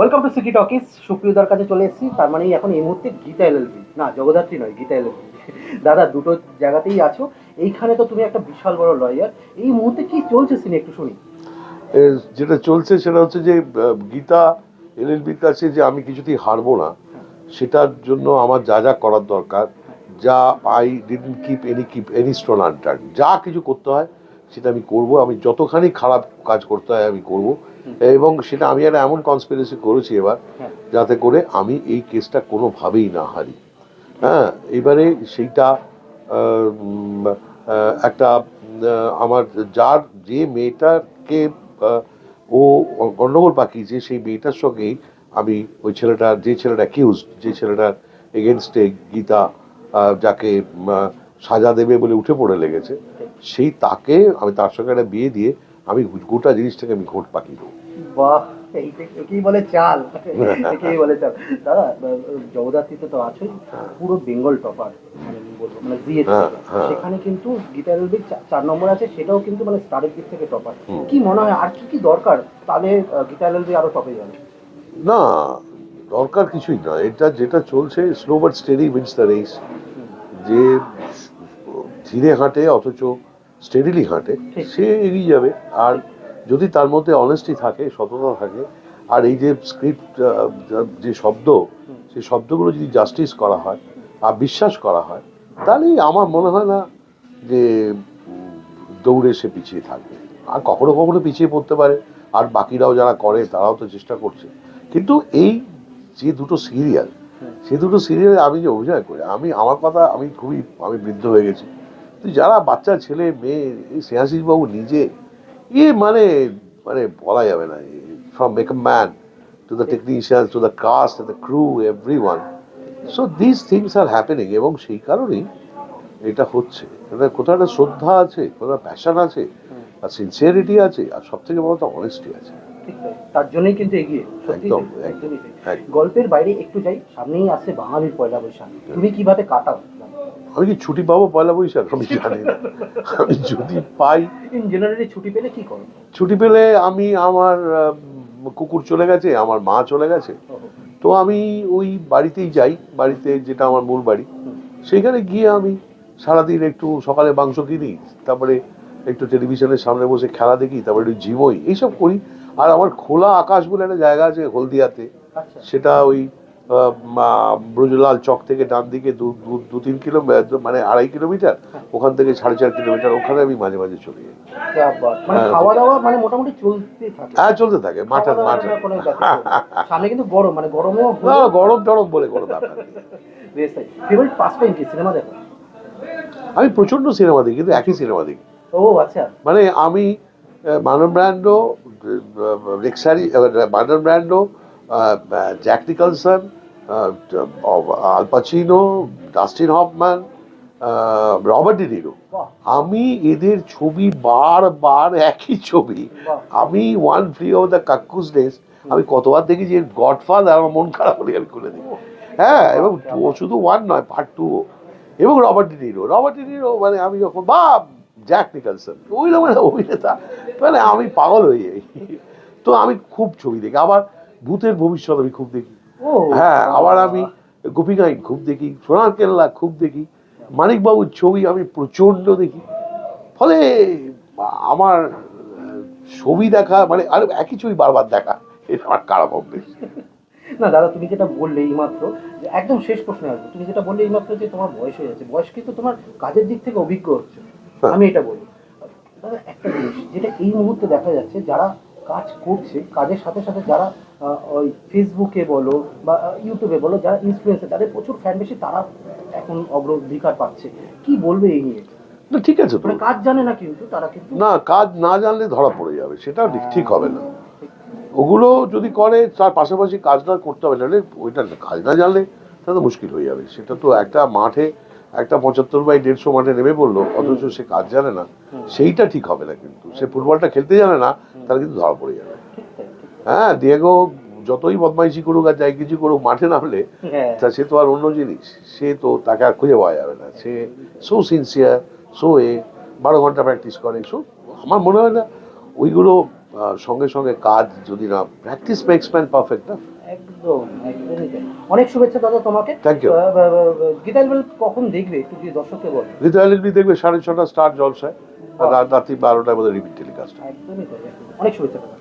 Welcome to city talkies সুপ্রিয়দার কাছে চলে এসেছি। তার মানে এখন এই মুহূর্তে গীতা এলএলবি না, জগদ্ধাত্রী নয়, গীতা এলএলবি দাদা, দুটো জায়গাতেই আছো। এইখানে তো তুমি একটা বিশাল বড় লয়ার এই মুহূর্তে কি চলছে সিনে একটু শুনি। যেটা চলছে সেটা হচ্ছে যে গীতা এলএলবির কাছে যে আমি কিছুতেই হারবো না, সেটার জন্য আমার যা যা করার দরকার। যা I didn't keep any keep any stone unturn যা কিছু করতে হয় সেটা আমি করব আমি যতখানি খারাপ কাজ করতে হয় আমি করব। এবং সেটা আমি একটা এমন কনস্পিরেসি করেছি এবার হ্যাঁ। যাতে করে আমি এই কেসটা কোনোভাবেই না হারি। হ্যাঁ এবারে সেইটা একটা আমার যার যে মেয়েটাকে ও গন্ডগোল পাকিয়েছে সেই মেয়েটার সঙ্গেই আমি ওই ছেলেটার যে ছেলেটা অ্যাকিউজ যে ছেলেটার এগেনস্টে গীতা যাকে সাজা দেবে বলে উঠে পড়ে লেগেছে। সেই তাকে আমি তার সঙ্গে একটা বিয়ে দিয়ে আমি গোটা জিনিসটাকে আমি ঘোট পাকিয়ে দেবো। বাহ একেই বলে চাল। একেই বলে চাল। দাদা জগদ্ধাত্রীতে তো আছোই পুরো বেঙ্গল টপার মানে মানে হ্যাঁ, হ্যাঁ। সেখানে কিন্তু গীতা এলএলবি চার নম্বর আছে সেটাও কিন্তু মানে স্টারের দিক থেকে টপার। কি মনে হয় আর কি কি দরকার তাহলে গীতা এলএলবি আরও টপে যাবে? না দরকার কিছুই না। এটা যেটা চলছে slow but steady wins the race. যে ধীরে হাঁটে অথচ স্টেডিলি হাঁটে সে এগিয়ে যাবে। আর যদি তার মধ্যে অনেস্টি থাকে সততা থাকে আর এই যে স্ক্রিপ্ট যে শব্দ সেই শব্দগুলো যদি জাস্টিস করা হয় আর বিশ্বাস করা হয় তাহলেই আমার মনে হয় না যে দৌড়ে সে পিছিয়ে থাকবে। আর কখনো কখনো পিছিয়ে পড়তে পারে। আর বাকিরাও যারা করে তারাও তো চেষ্টা করছে। কিন্তু এই যে দুটো সিরিয়াল সে দুটো সিরিয়ালে আমি যে অভিনয় করি আমি আমার কথা আমি খুবই আমি বৃদ্ধ হয়ে গেছি। যারা বাচ্চা, ছেলে, মেয়ে, এই শ্রেয়াশিস বাবু নিজে, এ মানে মানে বলা যাবে না from make man to the technician to the cast the crew everyone so this things are happening এবং সেই কারণেই এটা হচ্ছে কোথাও একটা শ্রদ্ধা আছে, কোথাও প্যাশন আছে, আর সিনসিয়ারিটি আছে, আর সব থেকে বড় তো অনেস্টি আছে। তার জন্যই কিন্তু এগিয়ে সত্যি একদমই গল্পের বাইরে একটু যাই সামনেই আসছে বাঙালির পয়লা বৈশাখ। তুমি কীভাবে কাটাও? আমি কি ছুটি পাবো পয়লা বৈশাখ? আমি জানি না। আমি যদি পাই ইন জেনারেলি ছুটি পেলে কি করো? ছুটি পেলে আমি আমার কুকুর চলে গেছে আমার মা চলে গেছে। তো আমি ওই বাড়িতেই যাই বাড়িতে যেটা আমার মূল বাড়ি। সেখানে গিয়ে আমি সারাদিন একটু সকালে মাংস কিনি তারপরে একটু টেলিভিশনের সামনে বসে খেলা দেখি তারপরে একটু জিমোই এইসব করি। আর আমার খোলা আকাশ বলে একটা জায়গা আছে হলদিয়াতে। আচ্ছা। সেটা ওই ব্রজলাল চক থেকে ডান দিকে দু তিন কিলোমিটার মানে আড়াই কিলোমিটার ওখান থেকে সাড়ে চার কিলোমিটার ওখানে আমি মাঝে মাঝে চলে যাই। মানে হ্যাঁ। মানে মোটামুটি চলতে থাকে। হ্যাঁ চলতে থাকে মাঠে গরম মানে গরম টরম বলে কোনো ব্যাপার আমি প্রচণ্ড সিনেমা দেখি কিন্তু একই সিনেমা দেখি। ও আচ্ছা। মানে আমি মানব ব্র্যান্ডো রিক্সারি মানব Brando Jack Nicholson Al Pacino Dustin Hoffman Robert De Niro আমি এদের ছবি বারবার একই ছবি। আমি one free of the cuckoo's days আমি কতবার দেখি যে গডফাদার আমার মন খারাপ হলে আমি খুলে দিই। হ্যাঁ এবং শুধু ওয়ান নয় পার্ট টু এবং Robert De Niro Robert De Niro মানে আমি যখন বা জ্যাক নিকলসন ওই রকম অভিনেতা। মানে আমি পাগল হয়ে যাই। তো আমি খুব ছবি দেখি। আবার ভূতের ভবিষ্যৎ আমি খুব দেখি। ও হ্যাঁ আবার আমি গোপীগাইন খুব দেখি। সোনার কেল্লা খুব দেখি। মানিকবাবুর ছবি আমি প্রচণ্ড দেখি। ফলে আমার ছবি দেখা মানে আর একই ছবি বারবার দেখা এটা আমার খারাপ অভ্যেস। না দাদা তুমি যেটা বললে এইমাত্র যে একদম শেষ প্রশ্নে আসব। তুমি যেটা বললে এইমাত্র যে তোমার বয়স হয়ে যাচ্ছে বয়স কিন্তু তোমার কাজের দিক থেকে অভিজ্ঞ হচ্ছে। আমি এটা বলি। দাদা একটা জিনিস যেটা এই মুহূর্তে দেখা যাচ্ছে যারা কাজ করছে কাজের সাথে সাথে যারা ওই ফেসবুকে বলো বা ইউটিউবে বলো যারা ইনফ্লুয়েন্সার তাদের প্রচুর ফ্যান বেশি তারা এখন অগ্রাধিকার পাচ্ছে। কি বলবে এই নিয়ে? না ঠিক আছে তো। মানে কাজ জানে না কিন্তু তারা কিন্তু না কাজ না জানলে ধরা পড়ে যাবে সেটা ঠিক- ঠিক হবে না। ওগুলো যদি করে তার পাশাপাশি কাজটা করতে হবে নাহলে ওইটা কাজ না জানলে তাহলে মুশকিল হয়ে যাবে। সেটা তো একটা মাঠে একটা পঁচাত্তর বাই দেড়শো মাঠে নেমে পড়ল অথচ সে কাজ জানে না। সেইটা ঠিক হবে না কিন্তু। সে ফুটবলটা খেলতে জানে না তাহলে কিন্তু ধরা পড়ে যাবে। হ্যাঁ দিয়েগো যতই বদমাইশি করুক আর যাই কিছু করুক মাঠে নামলে হ্যাঁ। তা সে তো আর অন্য জিনিস। সে তো তাকে আর খুঁজে পাওয়া যাবে না। সে সো সিনসিয়ার সো এ বারো ঘণ্টা প্র্যাকটিস করে। সো আমার মনে হয় না ওইগুলো সঙ্গে সঙ্গে কাজ যদি না প্র্যাকটিস মেক্স ম্যান পারফেক্ট না। একদম একদমই তাই। অনেক শুভেচ্ছা দাদা তোমাকে। কখন দেখবে? একটু যদি দর্শককে বল। ঋতু দেখবে সাড়ে ছটা স্টার জলসায়। রাত্রি বারোটার মধ্যে রিপিট টেলিকাস্ট একদমই তাই অনেক শুভেচ্ছা দাদা।